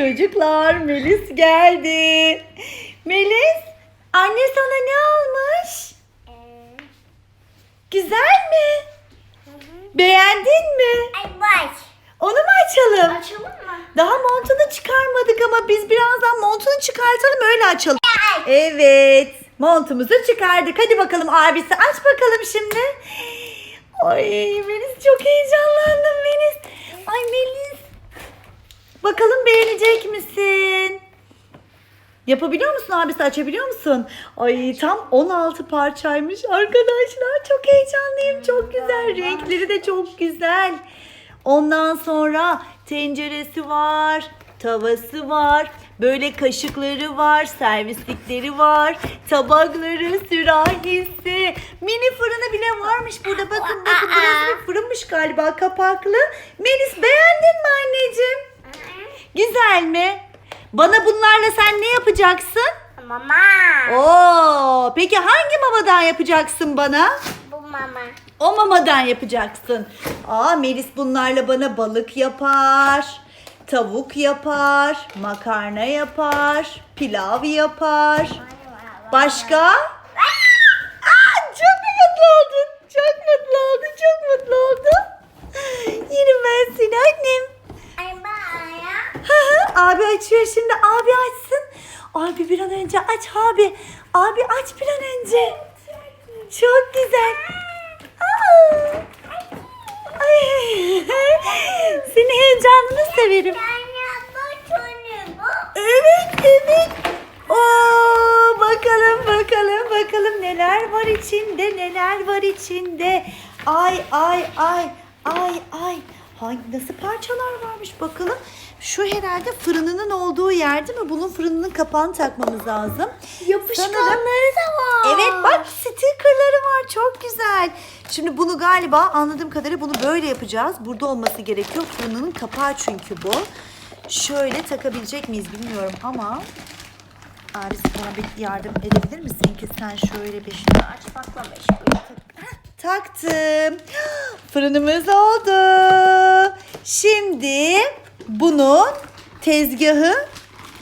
Çocuklar Melis geldi. Melis anne sana ne almış? Güzel mi? Beğendin mi? Ay. Onu mu açalım? Açalım mı? Daha montunu çıkarmadık ama biz birazdan montunu çıkartalım öyle açalım. Evet montumuzu çıkardık. Hadi bakalım abisi aç bakalım şimdi. Ay Melis çok heyecanlandım Melis. Ay Melis. Bakalım beğenecek misin? Yapabiliyor musun abisi açabiliyor musun? Ay tam 16 parçaymış arkadaşlar. Çok heyecanlıyım. Çok güzel. Renkleri de çok güzel. Ondan sonra tenceresi var, tavası var, böyle kaşıkları var, servislikleri var, tabakları, sürahisi, mini fırını bile varmış burada. Bakın bakın burası bir fırınmış galiba kapaklı. Melis beğendin mi anneciğim? Güzel mi? Bana bunlarla sen ne yapacaksın? Mama. Oo, peki hangi mamadan yapacaksın bana? Bu mama. O mamadan yapacaksın. Aa Melis bunlarla bana balık yapar, tavuk yapar, makarna yapar, pilav yapar. Başka? Aa, çok mu mutlu oldun? Çok mutlu oldun, çok mutlu oldun. Yerim ben seni annem. Ay baya. Hı hı, abi açıyor şimdi. Abi açsın. Abi bir an önce aç abi. Abi aç bir an önce. Çok güzel. Aa. Seni heyecanını severim. Evet evet. Oo, bakalım bakalım bakalım neler var içinde neler var içinde. Ay ay ay ay ay. Hangi nasıl parçalar varmış bakalım. Şu herhalde fırınının olduğu yer değil mi? Bunun fırınının kapağını takmamız lazım. Yapışkanları da var. Evet bak stickerları var çok güzel. Şimdi bunu galiba anladığım kadarıyla bunu böyle yapacağız. Burada olması gerekiyor. Fırının kapağı çünkü bu. Şöyle takabilecek miyiz bilmiyorum ama abisi bana bir yardım edebilir misin ki sen şöyle bir şey Aç baklava taktım. Fırınımız oldu. Şimdi bunun tezgahı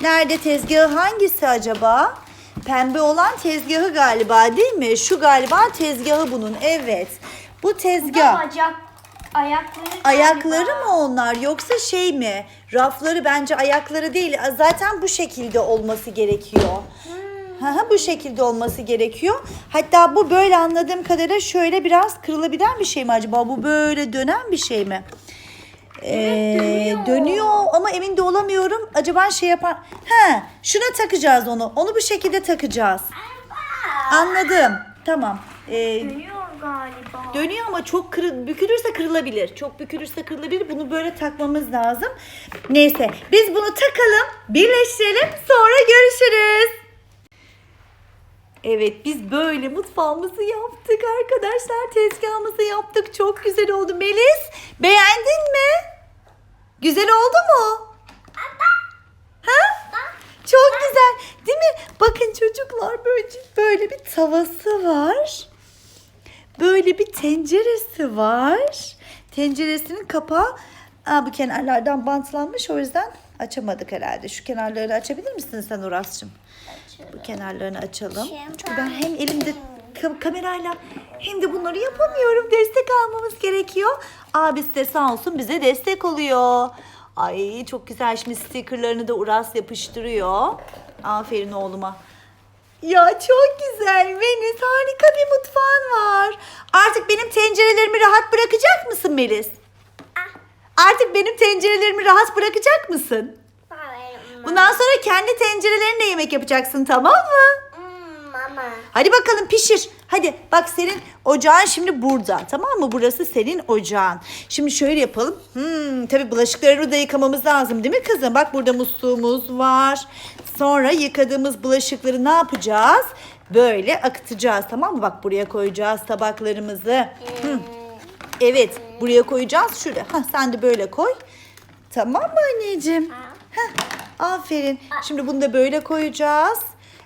nerede tezgahı hangisi acaba? Pembe olan tezgahı galiba değil mi? Şu galiba tezgahı bunun. Evet. Bu tezgah. Bacak, ayakları Ayakları galiba. mı onlar yoksa şey mi? Rafları bence ayakları değil. Zaten bu şekilde olması gerekiyor. Hı, bu şekilde olması gerekiyor. Hatta bu böyle anladığım kadarıyla şöyle biraz kırılabilen bir şey mi acaba? Bu böyle dönen bir şey mi? Ee, dönüyor. ama emin de olamıyorum. Acaba şey yapar. He, şuna takacağız onu. Onu bu şekilde takacağız. Anladım. Tamam. Ee, Dönüyor galiba. Dönüyor ama çok kırı, bükülürse kırılabilir. Çok bükülürse kırılabilir. Bunu böyle takmamız lazım. Neyse biz bunu takalım, birleştirelim sonra görüşürüz. Evet biz böyle mutfağımızı yaptık arkadaşlar. Tezgahımızı yaptık. Çok güzel oldu. Melis beğendin mi? Güzel oldu mu? Ha? Çok güzel. Değil mi? Bakın çocuklar böyle, böyle bir tavası var. Böyle bir tenceresi var. Tenceresinin kapağı Aa, bu kenarlardan bantlanmış o yüzden açamadık herhalde. Şu kenarlarını açabilir misin sen Uras'cığım? Bu kenarlarını açalım. Çünkü ben hem elimde ka- kamerayla hem de bunları yapamıyorum. Destek almamız gerekiyor. Abisi de sağ olsun bize destek oluyor. Ay çok güzel şimdi stickerlarını da Uras yapıştırıyor. Aferin oğluma. Ya çok güzel Melis. Harika bir mutfağın var. Artık benim tencerelerimi rahat bırakacak mısın Melis? Artık benim tencerelerimi rahat bırakacak mısın? Bundan sonra kendi tencerelerinle yemek yapacaksın tamam mı? Hmm, mama. Hadi bakalım pişir. Hadi bak senin ocağın şimdi burada. Tamam mı? Burası senin ocağın. Şimdi şöyle yapalım. Hmm, tabii bulaşıklarını da yıkamamız lazım değil mi kızım? Bak burada musluğumuz var. Sonra yıkadığımız bulaşıkları ne yapacağız? Böyle akıtacağız tamam mı? Bak buraya koyacağız tabaklarımızı. Hmm. Evet buraya koyacağız. Şuraya. Hah, sen de böyle koy. Tamam mı anneciğim? Heh, aferin. Şimdi bunu da böyle koyacağız.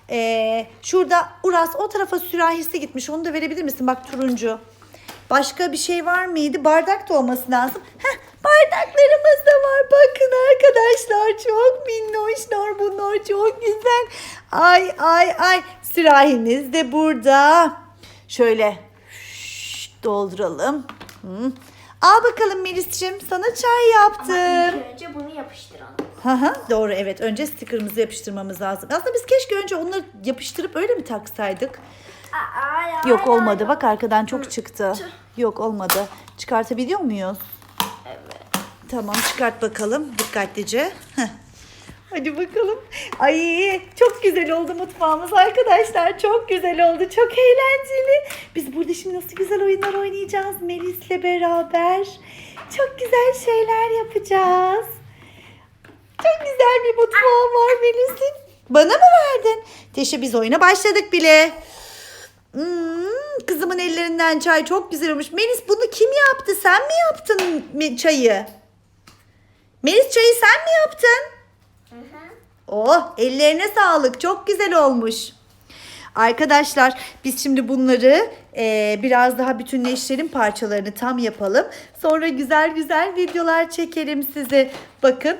Ee, şurada Uras o tarafa sürahisi gitmiş. Onu da verebilir misin? Bak turuncu. Başka bir şey var mıydı? Bardak da olması lazım. Heh, bardaklarımız da var. Bakın arkadaşlar çok hazırlamışlar bunlar çok güzel. Ay ay ay sürahimiz de burada. Şöyle şş, dolduralım. Hı. Al bakalım Melis'ciğim sana çay yaptım. İlk önce bunu yapıştıralım. Hı hı, doğru evet önce sticker'ımızı yapıştırmamız lazım. Aslında biz keşke önce onları yapıştırıp öyle mi taksaydık? Yok olmadı bak arkadan çok çıktı. Yok olmadı. Çıkartabiliyor muyuz? Evet. Tamam çıkart bakalım dikkatlice. Heh. Hadi bakalım. Ay çok güzel oldu mutfağımız arkadaşlar. Çok güzel oldu. Çok eğlenceli. Biz burada şimdi nasıl güzel oyunlar oynayacağız Melis'le beraber. Çok güzel şeyler yapacağız. Çok güzel bir mutfağı var Melis'in. Bana mı verdin? Teşe biz oyuna başladık bile. Hmm, kızımın ellerinden çay çok güzel olmuş. Melis bunu kim yaptı? Sen mi yaptın çayı? Melis çayı sen mi yaptın? Oh ellerine sağlık. Çok güzel olmuş. Arkadaşlar biz şimdi bunları eee, biraz daha bütünleştirelim parçalarını tam yapalım. Sonra güzel güzel videolar çekelim size. Bakın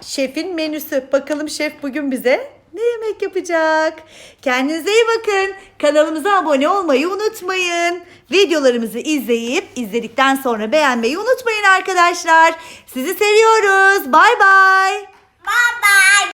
şefin menüsü. Bakalım şef bugün bize ne yemek yapacak? Kendinize iyi bakın. Kanalımıza abone olmayı unutmayın. Videolarımızı izleyip izledikten sonra beğenmeyi unutmayın arkadaşlar. Sizi seviyoruz. Bay bay. Bye bye.